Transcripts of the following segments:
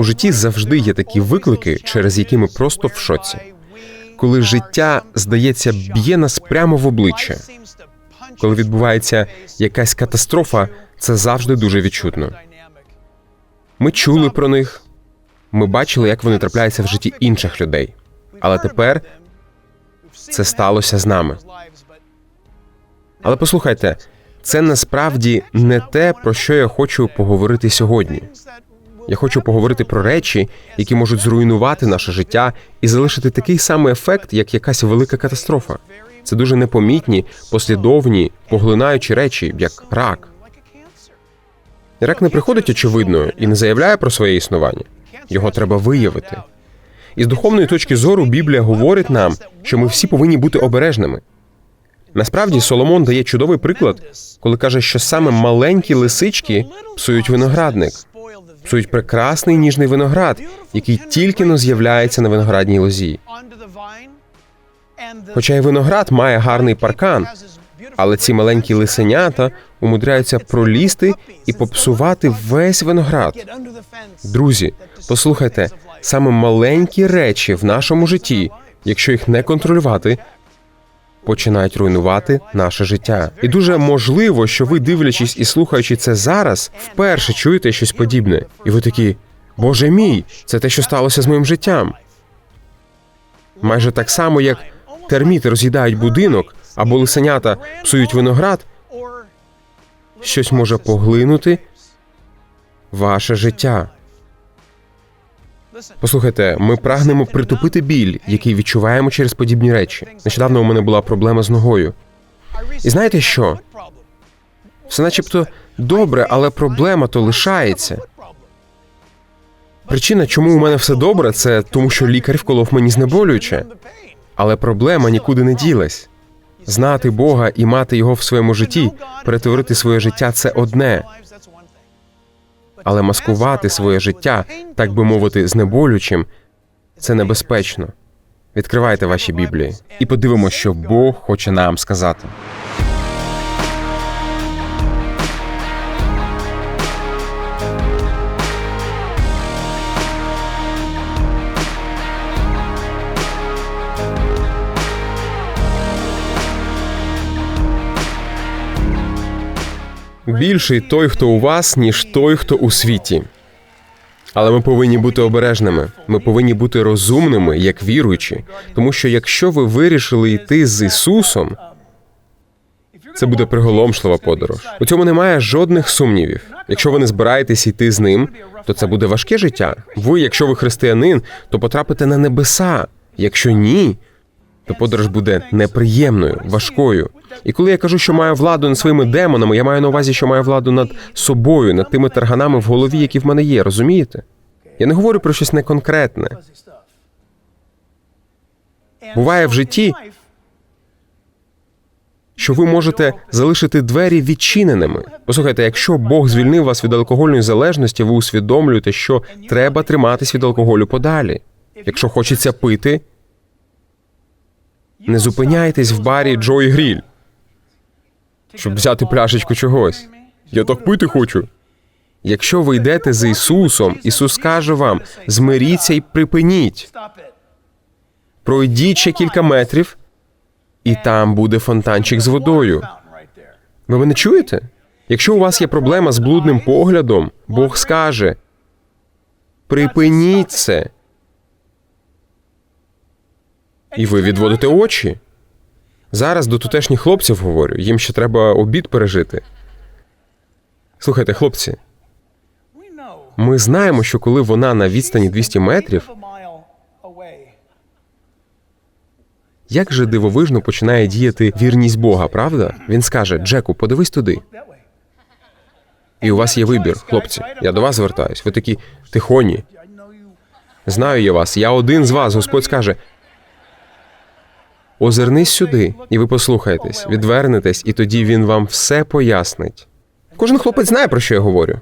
У житті завжди є такі виклики, через які ми просто в шоці. Коли життя, здається, б'є нас прямо в обличчя. Коли відбувається якась катастрофа, це завжди дуже відчутно. Ми чули про них, ми бачили, як вони трапляються в житті інших людей. Але тепер це сталося з нами. Але послухайте, це насправді не те, про що я хочу поговорити сьогодні. Я хочу поговорити про речі, які можуть зруйнувати наше життя і залишити такий самий ефект, як якась велика катастрофа. Це дуже непомітні, послідовні, поглинаючі речі, як рак. Рак не приходить очевидно і не заявляє про своє існування. Його треба виявити. І з духовної точки зору Біблія говорить нам, що ми всі повинні бути обережними. Насправді Соломон дає чудовий приклад, коли каже, що саме маленькі лисички псують виноградник, псують прекрасний ніжний виноград, який тільки но з'являється на виноградній лозі. Хоча й виноград має гарний паркан, але ці маленькі лисенята умудряються пролізти і попсувати весь виноград. Друзі, послухайте, саме маленькі речі в нашому житті, якщо їх не контролювати, починають руйнувати наше життя. І дуже можливо, що ви, дивлячись і слухаючи це зараз, вперше чуєте щось подібне, і ви такі, Боже мій, це те, що сталося з моїм життям. Майже так само, як терміти роз'їдають будинок або лисенята псують виноград, щось може поглинути ваше життя. Послухайте, ми прагнемо притупити біль, який відчуваємо через подібні речі. Нещодавно у мене була проблема з ногою. І знаєте що? Все начебто добре, але проблема то лишається. Причина, чому у мене все добре, це тому, що лікар вколов мені знеболююче. Але проблема нікуди не ділась. Знати Бога і мати його в своєму житті, перетворити своє життя це одне, але маскувати своє життя, так би мовити, знеболючим, це небезпечно. Відкривайте ваші біблії і подивимося, що Бог хоче нам сказати. Більший той, хто у вас, ніж той, хто у світі. Але ми повинні бути обережними. Ми повинні бути розумними, як віруючі. Тому що якщо ви вирішили йти з Ісусом, це буде приголомшлива подорож. У цьому немає жодних сумнівів. Якщо ви не збираєтесь йти з ним, то це буде важке життя. Ви, якщо ви християнин, то потрапите на небеса. Якщо ні, то подорож буде неприємною, важкою. І коли я кажу, що маю владу над своїми демонами, я маю на увазі, що маю владу над собою, над тими тарганами в голові, які в мене є. Розумієте? Я не говорю про щось неконкретне. Буває в житті, що ви можете залишити двері відчиненими. Послухайте, якщо Бог звільнив вас від алкогольної залежності, ви усвідомлюєте, що треба триматись від алкоголю подалі. Якщо хочеться пити, не зупиняйтесь в барі Джой Гріль, щоб взяти пляшечку чогось. Я так пити хочу. Якщо ви йдете з Ісусом, Ісус каже вам: змиріться і припиніть. Пройдіть ще кілька метрів, і там буде фонтанчик з водою. Ви мене чуєте? Якщо у вас є проблема з блудним поглядом, Бог скаже: припиніть це. І ви відводите очі. Зараз до тутешніх хлопців говорю, їм ще треба обід пережити. Слухайте, хлопці, ми знаємо, що коли вона на відстані 200 метрів, як же дивовижно починає діяти вірність Бога, правда? Він скаже: Джеку, подивись туди. І у вас є вибір, хлопці. Я до вас звертаюсь. Ви такі тихоні. Знаю я вас. Я один з вас. Господь скаже: Озирнись сюди, і ви послухаєтесь, відвернетесь, і тоді він вам все пояснить. Кожен хлопець знає, про що я говорю.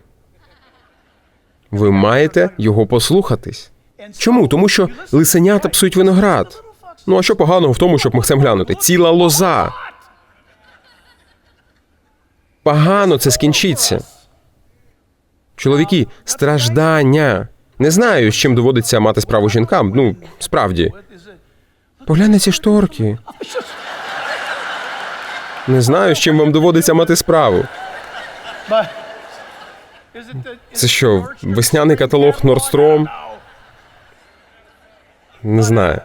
Ви маєте його послухатись. Чому? Тому що лисенята псують виноград. Ну а що поганого в тому, щоб михцем глянути? Ціла лоза. Погано це скінчиться. Чоловіки, страждання. Не знаю, з чим доводиться мати справу жінкам. Ну, справді. Поглянь на ці шторки. Не знаю, з чим вам доводиться мати справу. Це що, весняний каталог Nordstrom? Не знаю.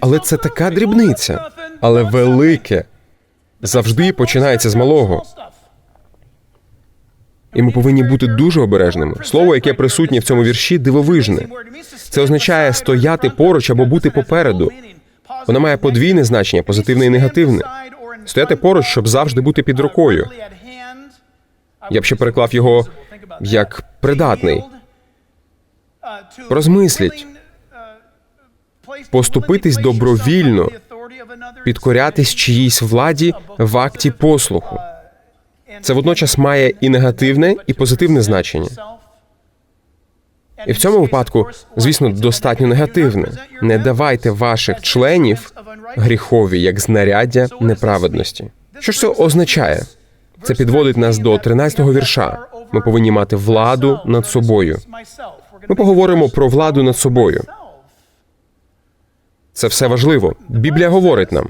Але це така дрібниця, але велике. Завжди починається з малого. І ми повинні бути дуже обережними. Слово, яке присутнє в цьому вірші, дивовижне. Це означає стояти поруч або бути попереду. Воно має подвійне значення, позитивне і негативне. Стояти поруч, щоб завжди бути під рукою. Я б ще переклав його як придатний. Розмисліть. Поступитись добровільно, Підкорятись чиїсь владі в акті послуху. Це водночас має і негативне, і позитивне значення. І в цьому випадку, звісно, достатньо негативне. Не давайте ваших членів гріхові як знаряддя неправедності. Що ж це означає? Це підводить нас до 13-го вірша. Ми повинні мати владу над собою. Ми поговоримо про владу над собою. Це все важливо. Біблія говорить нам: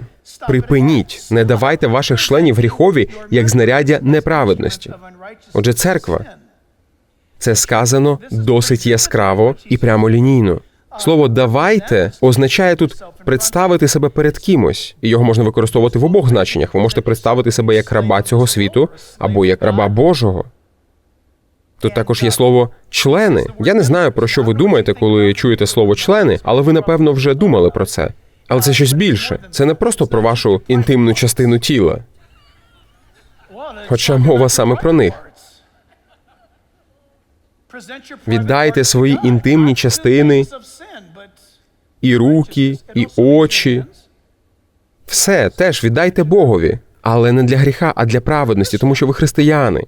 припиніть, не давайте ваших членів гріхові як знаряддя неправедності. Отже, церква це сказано досить яскраво і прямолінійно. Слово давайте означає тут представити себе перед кимось, і його можна використовувати в обох значеннях. Ви можете представити себе як раба цього світу або як раба Божого. Тут також є слово члени. Я не знаю про що ви думаєте, коли чуєте слово члени, але ви напевно вже думали про це. Але це щось більше. Це не просто про вашу інтимну частину тіла. Хоча мова саме про них. Віддайте свої інтимні частини, і руки, і очі. Все теж віддайте Богові, але не для гріха, а для праведності, тому що ви християни.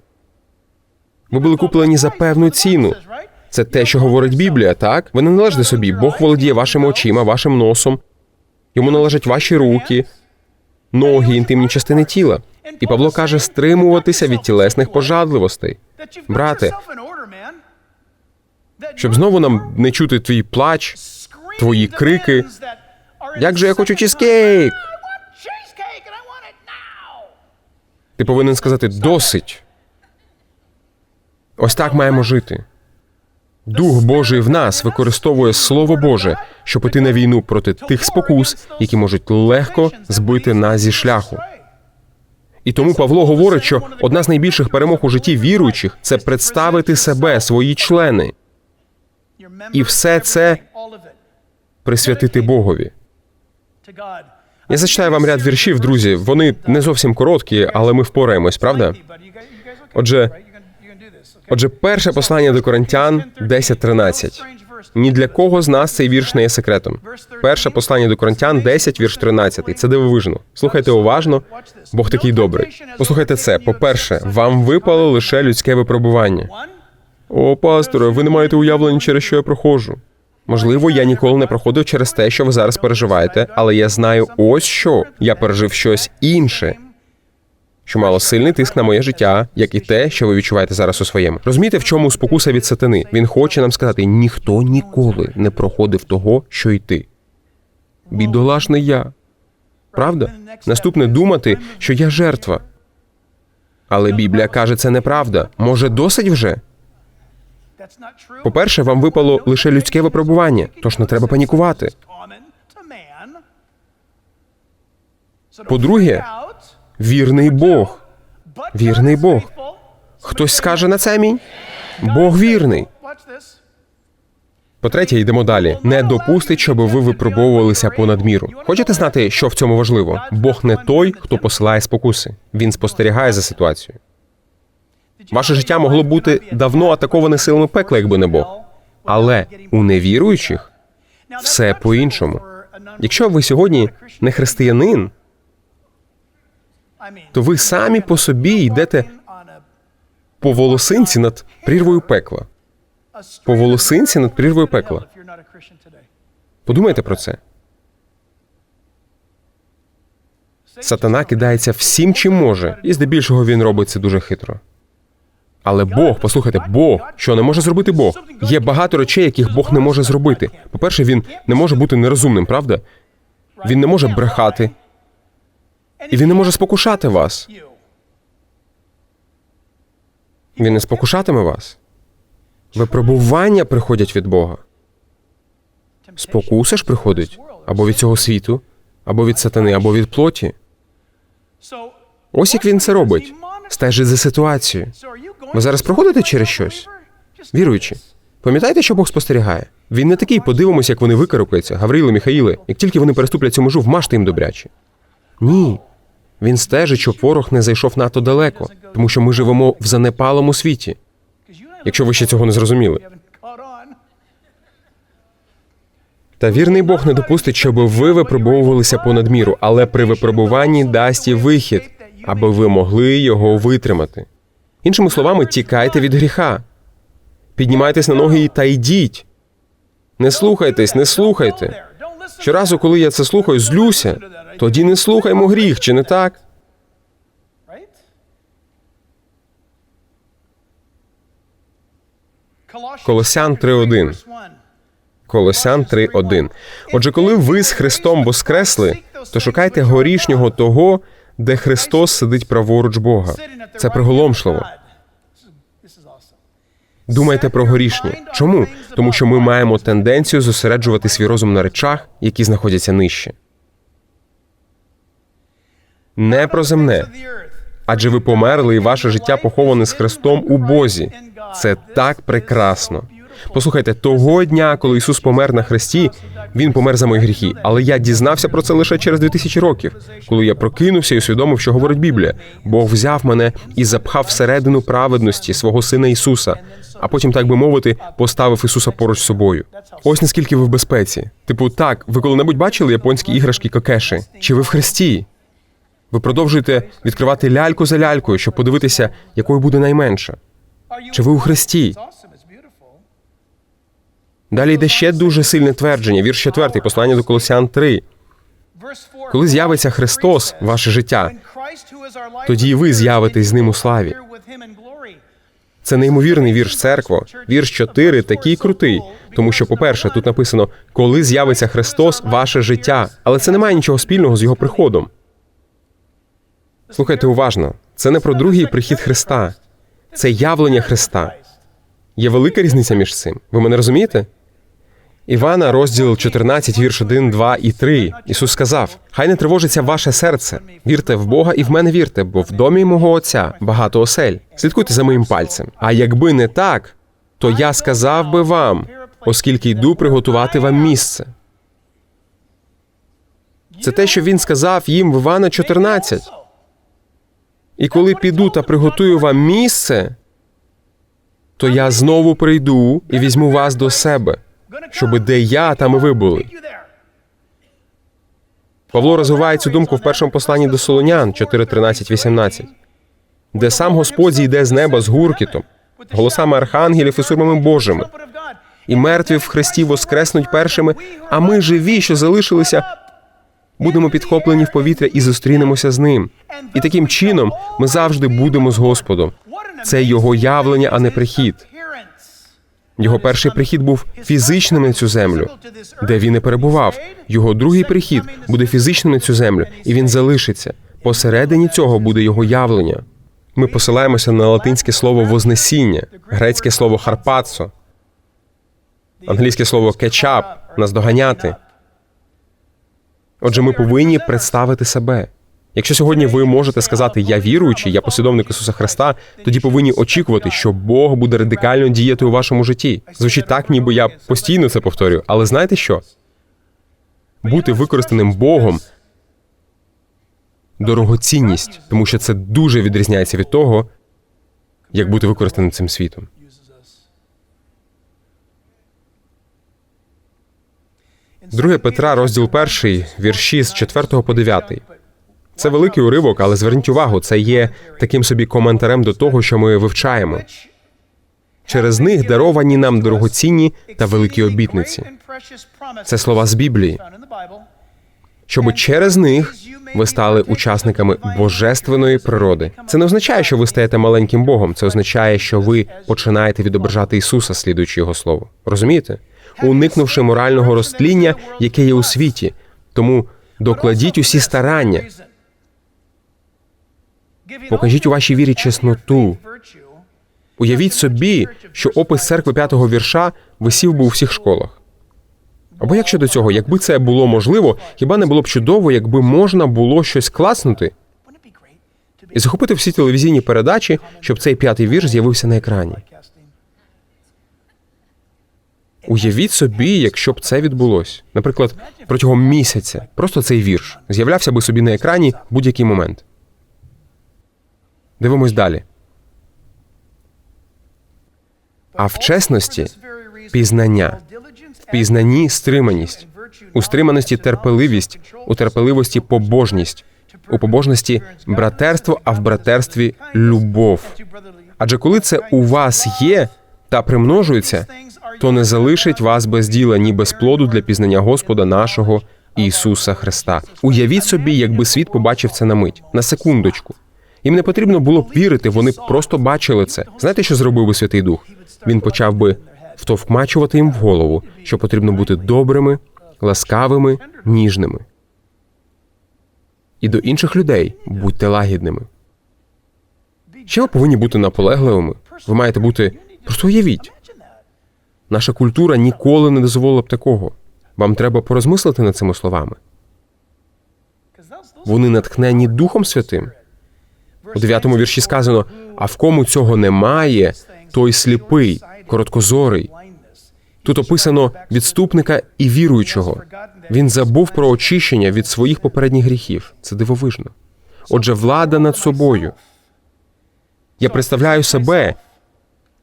Ви були куплені за певну ціну. Це те, що говорить Біблія, так? Ви не належите собі. Бог володіє вашими очима, вашим носом. Йому належать ваші руки, ноги, інтимні частини тіла. І Павло каже стримуватися від тілесних пожадливостей. Брате, Щоб знову нам не чути твій плач, твої крики. Як же я хочу чизкейк! Ти повинен сказати досить. Ось так маємо жити. Дух Божий в нас використовує Слово Боже, щоб іти на війну проти тих спокус, які можуть легко збити нас зі шляху. І тому Павло говорить, що одна з найбільших перемог у житті віруючих це представити себе, свої члени, І все це присвятити Богові. Я зачитаю вам ряд віршів, друзі. Вони не зовсім короткі, але ми впораємось, правда? Отже, Отже, перше послання до Коринтян 10.13. Ні для кого з нас цей вірш не є секретом. Перше послання до Коринтян 10, вірш 13. Це дивовижно. Слухайте уважно, Бог такий добрий. Послухайте це. По-перше, вам випало лише людське випробування. О, пасторе, ви не маєте уявлення, через що я проходжу. Можливо, я ніколи не проходив через те, що ви зараз переживаєте, але я знаю ось що. Я пережив щось інше, що мало сильний тиск на моє життя, як і те, що ви відчуваєте зараз у своєму. Розумієте, в чому спокуса від сатани? Він хоче нам сказати: ніхто ніколи не проходив того, що й ти. Бідолашний я. Правда? Наступне думати, що я жертва. Але Біблія каже, це неправда. Може, досить вже? По-перше, вам випало лише людське випробування, тож не треба панікувати. По-друге, Вірний Бог. Вірний Бог. Хтось скаже на це амінь? Бог вірний. По-третє, йдемо далі. Не допустить, щоб ви випробовувалися понад міру. Хочете знати, що в цьому важливо? Бог не той, хто посилає спокуси. Він спостерігає за ситуацією. Ваше життя могло бути давно атаковане силами пекла, якби не Бог. Але у невіруючих все по-іншому. Якщо ви сьогодні не християнин, то ви самі по собі йдете по волосинці над прірвою пекла. по волосинці над прірвою пекла. Подумайте про це. Сатана кидається всім, чим може, і здебільшого він робить це дуже хитро. Але Бог, послухайте, Бог, що не може зробити Бог? Є багато речей, яких Бог не може зробити. По-перше, він не може бути нерозумним, правда? Він не може брехати, і він не може спокушати вас. Він не спокушатиме вас. Випробування приходять від Бога. Спокуса ж приходить або від цього світу, або від сатани, або від плоті. Ось як він це робить. Стежить за ситуацією. Ви зараз проходите через щось? Віруючи, пам'ятаєте, що Бог спостерігає? Він не такий, подивимось, як вони викарукаються, Гавриле, Міхаїле. Як тільки вони переступлять цю межу, вмажте їм добряче. Ні. Він стежить, щоб ворог не зайшов надто далеко, тому що ми живемо в занепалому світі. Якщо ви ще цього не зрозуміли. Та вірний Бог не допустить, щоб ви випробовувалися понад міру, але при випробуванні дасть і вихід, аби ви могли його витримати. Іншими словами, тікайте від гріха. Піднімайтесь на ноги та йдіть. Не слухайтесь, не слухайте. Щоразу, коли я це слухаю, злюся. Тоді не слухаймо гріх, чи не так? Колосян 3.1. Колосян 3.1. Отже, коли ви з Христом воскресли, то шукайте горішнього того, де Христос сидить праворуч Бога. Це приголомшливо. Думайте про горішні. Чому? Тому що ми маємо тенденцію зосереджувати свій розум на речах, які знаходяться нижче. Не про земне. Адже ви померли, і ваше життя поховане з Христом у Бозі. Це так прекрасно. Послухайте, того дня, коли Ісус помер на хресті, Він помер за мої гріхи. Але я дізнався про це лише через 2000 років, коли я прокинувся і усвідомив, що говорить Біблія. Бог взяв мене і запхав всередину праведності свого сина Ісуса, а потім, так би мовити, поставив Ісуса поруч з собою. Ось наскільки ви в безпеці. Типу, так, ви коли-небудь бачили японські іграшки Кокеші? Чи ви в Христі? Ви продовжуєте відкривати ляльку за лялькою, щоб подивитися, якою буде найменша. Чи ви у Христі? Далі йде ще дуже сильне твердження, вірш 4, послання до Колосян 3. Коли з'явиться Христос, ваше життя, тоді і ви з'явитесь з ним у славі. Це неймовірний вірш церкво. Вірш 4 такий крутий, тому що, по-перше, тут написано коли з'явиться Христос, ваше життя, але це не має нічого спільного з його приходом. Слухайте уважно, це не про другий прихід Христа, це явлення Христа. Є велика різниця між цим. Ви мене розумієте? Івана, розділ 14, вірш 1, 2 і 3. Ісус сказав: Хай не тривожиться ваше серце. Вірте в Бога і в мене вірте, бо в домі мого Отця багато осель. Слідкуйте за моїм пальцем. А якби не так, то я сказав би вам, оскільки йду приготувати вам місце. Це те, що він сказав їм в Івана 14. І коли піду та приготую вам місце, то я знову прийду і візьму вас до себе, щоби де я, там і ви були. Павло розвиває цю думку в першому посланні до Солонян 4, 13, 18, де сам Господь зійде з неба з гуркітом, голосами архангелів і сурмами Божими, і мертві в Христі воскреснуть першими, а ми живі, що залишилися, будемо підхоплені в повітря і зустрінемося з ним. І таким чином ми завжди будемо з Господом. Це його явлення, а не прихід. Його перший прихід був фізичним на цю землю, де він не перебував. Його другий прихід буде фізичним на цю землю, і він залишиться. Посередині цього буде його явлення. Ми посилаємося на латинське слово вознесіння, грецьке слово харпацо, англійське слово кетчап наздоганяти. Отже, ми повинні представити себе. Якщо сьогодні ви можете сказати Я віруючий, я послідовник Ісуса Христа, тоді повинні очікувати, що Бог буде радикально діяти у вашому житті. Звучить так, ніби я постійно це повторюю. Але знаєте що? Бути використаним Богом дорогоцінність, тому що це дуже відрізняється від того, як бути використаним цим світом. Друге Петра, розділ перший, вірші з 4 по 9. Це великий уривок, але зверніть увагу, це є таким собі коментарем до того, що ми вивчаємо. Через них даровані нам дорогоцінні та великі обітниці. Це слова з Біблії. Щоб через них ви стали учасниками божественної природи. Це не означає, що ви стаєте маленьким Богом. Це означає, що ви починаєте відображати Ісуса, слідуючи Його слову. Розумієте? Уникнувши морального розтління, яке є у світі. Тому докладіть усі старання, Покажіть у вашій вірі чесноту. Уявіть собі, що опис церкви п'ятого вірша висів би у всіх школах. Або як щодо цього, якби це було можливо, хіба не було б чудово, якби можна було щось класнути і захопити всі телевізійні передачі, щоб цей п'ятий вірш з'явився на екрані. Уявіть собі, якщо б це відбулося. Наприклад, протягом місяця просто цей вірш з'являвся би собі на екрані в будь-який момент. Дивимось далі. А в чесності пізнання, в пізнанні стриманість, у стриманості терпеливість, у терпеливості побожність, у побожності братерство, а в братерстві любов. Адже коли це у вас є та примножується, то не залишить вас без діла ні без плоду для пізнання Господа нашого Ісуса Христа. Уявіть собі, якби світ побачив це на мить, на секундочку. Їм не потрібно було б вірити, вони просто бачили це. Знаєте, що зробив би Святий Дух? Він почав би втовкмачувати їм в голову, що потрібно бути добрими, ласкавими, ніжними. І до інших людей будьте лагідними. Ще ви повинні бути наполегливими. Ви маєте бути. Просто уявіть. Наша культура ніколи не дозволила б такого. Вам треба порозмислити над цими словами. Вони натхнені Духом Святим. У дев'ятому вірші сказано: а в кому цього немає, той сліпий, короткозорий. Тут описано відступника і віруючого. Він забув про очищення від своїх попередніх гріхів. Це дивовижно. Отже, влада над собою. Я представляю себе,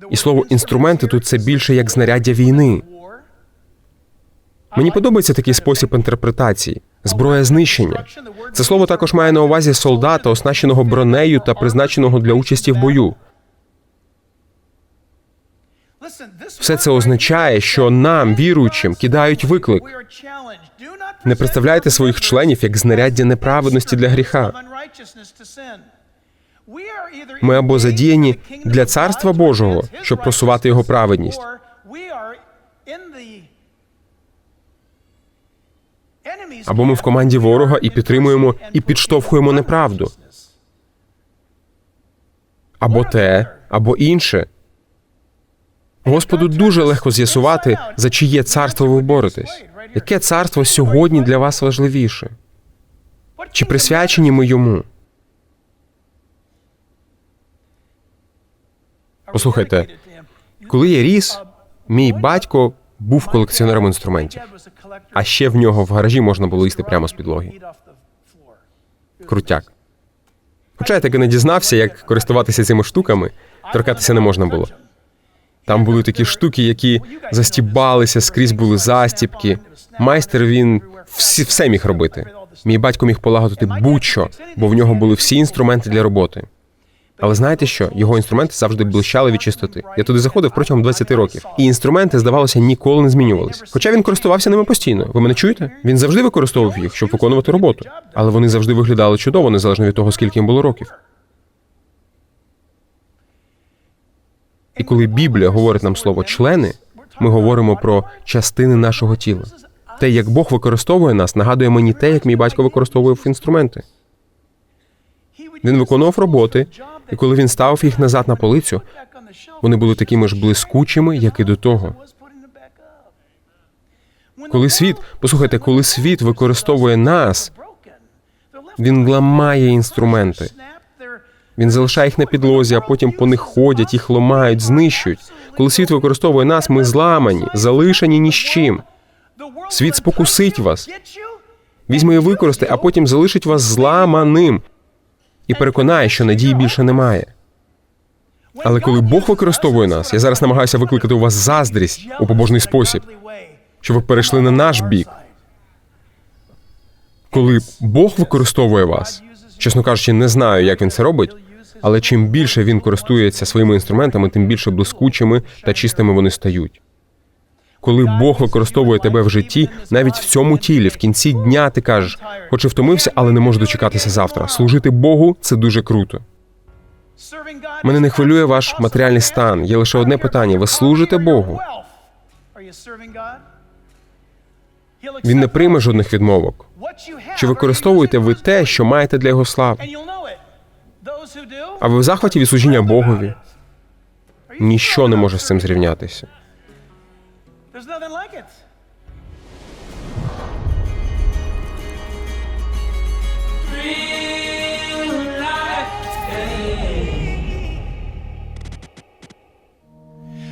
і слово інструменти тут це більше як знаряддя війни. Мені подобається такий спосіб інтерпретації зброя знищення. Це слово також має на увазі солдата, оснащеного бронею та призначеного для участі в бою. Все це означає, що нам, віруючим, кидають виклик. Не представляйте своїх членів як знаряддя неправедності для гріха. Ми або задіяні для царства Божого, щоб просувати його праведність, або ми в команді ворога і підтримуємо і підштовхуємо неправду, або те, або інше. Господу дуже легко з'ясувати, за чиє царство ви боретесь. Яке царство сьогодні для вас важливіше? Чи присвячені ми йому? Послухайте, коли я ріс, мій батько був колекціонером інструментів, а ще в нього в гаражі можна було їсти прямо з підлоги. Крутяк. Хоча я таки не дізнався, як користуватися цими штуками, торкатися не можна було. Там були такі штуки, які застібалися, скрізь були застібки. Майстер він всі, все міг робити. Мій батько міг полагодити будь-що, бо в нього були всі інструменти для роботи. Але знаєте що? Його інструменти завжди блищали від чистоти. Я туди заходив протягом 20 років, і інструменти, здавалося, ніколи не змінювались. Хоча він користувався ними постійно. Ви мене чуєте? Він завжди використовував їх, щоб виконувати роботу. Але вони завжди виглядали чудово, незалежно від того, скільки їм було років. І коли Біблія говорить нам слово члени, ми говоримо про частини нашого тіла. Те, як Бог використовує нас, нагадує мені те, як мій батько використовував інструменти. Він виконував роботи, і коли він ставив їх назад на полицю, вони були такими ж блискучими, як і до того. Коли світ, послухайте, коли світ використовує нас, він ламає інструменти. Він залишає їх на підлозі, а потім по них ходять, їх ламають, знищують. Коли світ використовує нас, ми зламані, залишені ні з чим. Світ спокусить вас, Візьме і використає, а потім залишить вас зламаним і переконає, що надії більше немає. Але коли Бог використовує нас, я зараз намагаюся викликати у вас заздрість у побожний спосіб, Щоб ви перейшли на наш бік. Коли Бог використовує вас, чесно кажучи, не знаю, як він це робить, але чим більше він користується своїми інструментами, тим більше блискучими та чистими вони стають. Коли Бог використовує тебе в житті, навіть в цьому тілі, в кінці дня ти кажеш, хоч і втомився, але не можу дочекатися завтра. Служити Богу це дуже круто. Мене не хвилює ваш матеріальний стан. Є лише одне питання: ви служите Богу? Він не прийме жодних відмовок. Чи використовуєте ви те, що маєте для його слави? А ви в захваті від служіння Богові? Ніщо не може з цим зрівнятися.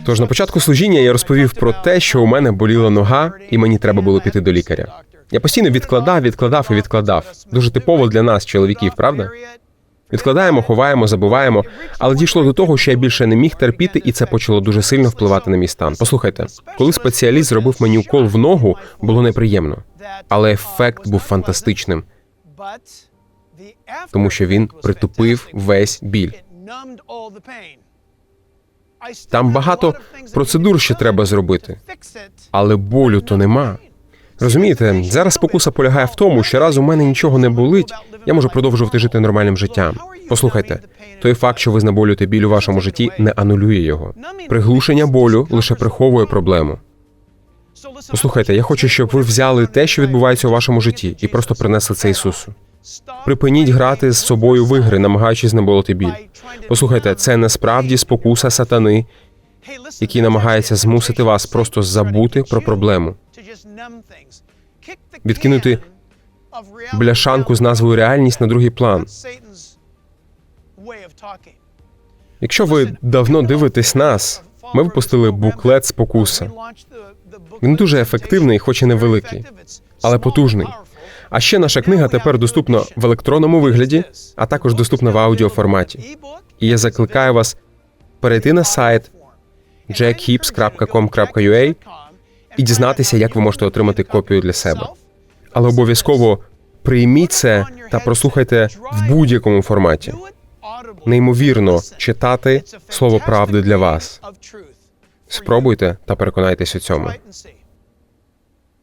Тож на початку служіння я розповів про те, що у мене боліла нога, і мені треба було піти до лікаря. Я постійно відкладав, відкладав і відкладав. Дуже типово для нас, чоловіків, правда? Відкладаємо, ховаємо, забуваємо, але дійшло до того, що я більше не міг терпіти, і це почало дуже сильно впливати на мій стан. Послухайте, коли спеціаліст зробив мені укол в ногу, було неприємно, але ефект був фантастичним, тому що він притупив весь біль. Там багато процедур ще треба зробити. Але болю то нема. Розумієте, зараз спокуса полягає в тому, що раз у мене нічого не болить, я можу продовжувати жити нормальним життям. Послухайте, той факт, що ви знеболюєте біль у вашому житті, не анулює його. Приглушення болю лише приховує проблему. Послухайте, я хочу, щоб ви взяли те, що відбувається у вашому житті, і просто принесли це Ісусу. Припиніть грати з собою в ігри, намагаючись знеболити біль. Послухайте, це насправді спокуса сатани, який намагається змусити вас просто забути про проблему, відкинути бляшанку з назвою реальність на другий план. Якщо ви давно дивитесь нас, ми випустили буклет спокуса. Він дуже ефективний, хоч і невеликий, але потужний. А ще наша книга тепер доступна в електронному вигляді, а також доступна в аудіоформаті. І я закликаю вас перейти на сайт jackhips.com.ua і дізнатися, як ви можете отримати копію для себе. Але обов'язково прийміть це та прослухайте в будь-якому форматі. Неймовірно читати слово правди для вас. Спробуйте та переконайтесь у цьому.